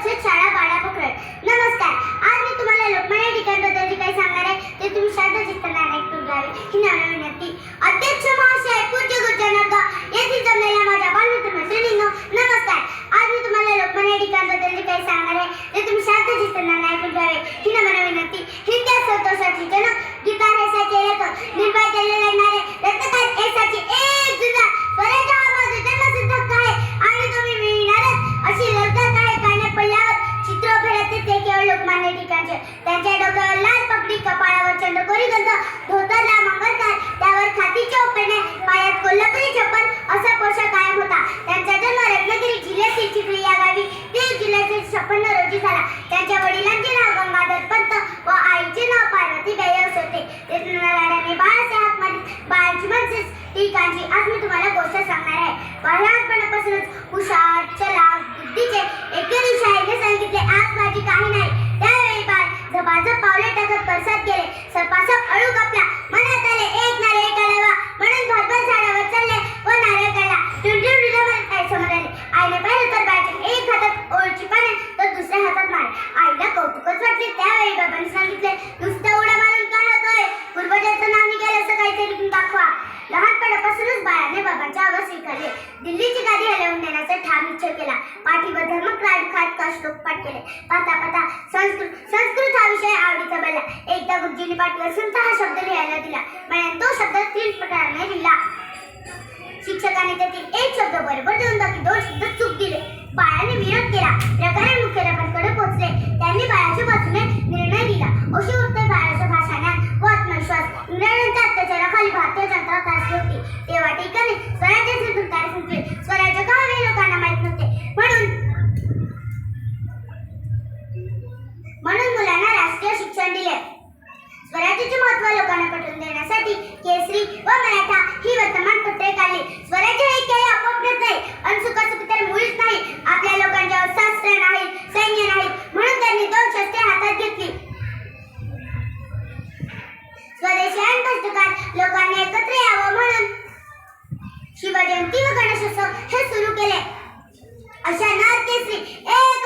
प्रच्छेद शाळा बाळा पकड नमस्कार. आज मी तुम्हाला लोकमान्य टिकाणबद्दल जे काही सांगणार आहे. ते तुम्ही श्रद्धा चित्ताने ऐकून घ्यावे ही नाना विनंती. अध्यक्ष महाशय पूज्य गुरुजनार्ग येथील जमलेल्या माझ्या बालमित्र मैत्रिणींनो नमस्कार. आज मी तुम्हाला लोकमान्य टिकाणबद्दल जे काही सांगणार आहे. ते तुम्ही श्रद्धा चित्ताने ऐकून घ्यावे ही लोकमान्य ठिकाणचे. त्यांच्या डोक्यावर लाल पगडी कपाळावर चंद्रकोरी गंध धोतरला मंगलकार त्यावर खातीचे उपेने पायात कोल्हापुरी चप्पल असा पोशाख कायम होता. त्यांचा जन्म रत्नागिरी जिल्ह्यातील चिखली या गावी. तीस जुलैचे छप्पन्न रोजी झाला. त्यांच्या वडिलांचे नाव गंगाधर पंत व आईचे नाव पार्वतीबाई असे होते. ते लाडाने बाळाचे हात मारीत बाळाची म्हणजेच ती आज मी तुम्हाला गोष्ट सांगणार आहे. बालपणापासूनच हुशार आईने पाहिलं तर बाळाच्या एक हातात ओळची पाने तर दुसऱ्या हातात मार. आईला कौतुकच वाटले त्यावेळी बाबांनी सांगितले नुसत्या उड्या मारून काय होतोय पूर्वजाचं नाव निघालं असं काहीतरी दाखवा. लहानपणापासूनच बाळाने बाबांच्या आवाज स्वीकारले. दिल्लीची गादी हलवून देण्याचा ठाम निश्चय केला. पाठीवर धर्मक्रांत खात कष्टोक पाठ केले. पाता पाता संस्कृत संस्कृत हा विषय आवडीचा बनला. एकदा गुरुजीने पाठीवर संत हा शब्द लिहायला दिला. म्हणे तो शब्द तीन प्रकाराने लिहिला. शिक्षकाने त्यातील एक शब्द बरोबर देऊन बाकी दोन शब्द चूक दिले बाळाने विरोध केला प्रकारे मुख्याध्यापकांकडे पोहोचले त्यांनी बाळाच्या बाजूने निर्णय दिला अशी उत्तर बाळाच्या भाषणात व आत्मविश्वास इंग्रजांच्या अत्याचाराखाली भारतीय जनता होती तेव्हा ठिकाणी स्वराज्याचे तुतारे संपले. स्वराज्य का हवे लोकांना माहीत नव्हते? म्हणून म्हणून मुलांना राष्ट्रीय शिक्षण दिले. स्वराज्याचे महत्त्व लोकांना पटवून देण्यासाठी केसरी व मराठा ही वर्तमानपत्रे काढली. स्वराज्य हे काही आपोआपच नाही आणि सुखासुखी तर मुळीच नाही. आपल्या लोकांच्या शस्त्र नाही सैन्य नाही म्हणून त्यांनी दोन शस्त्रे हातात घेतली. स्वदेशी आणि कष्टकार लोकांनी एकत्र यावं शिवजयंती व गणेशोत्सव हे सुरू केले. अशा नरकेसरी एक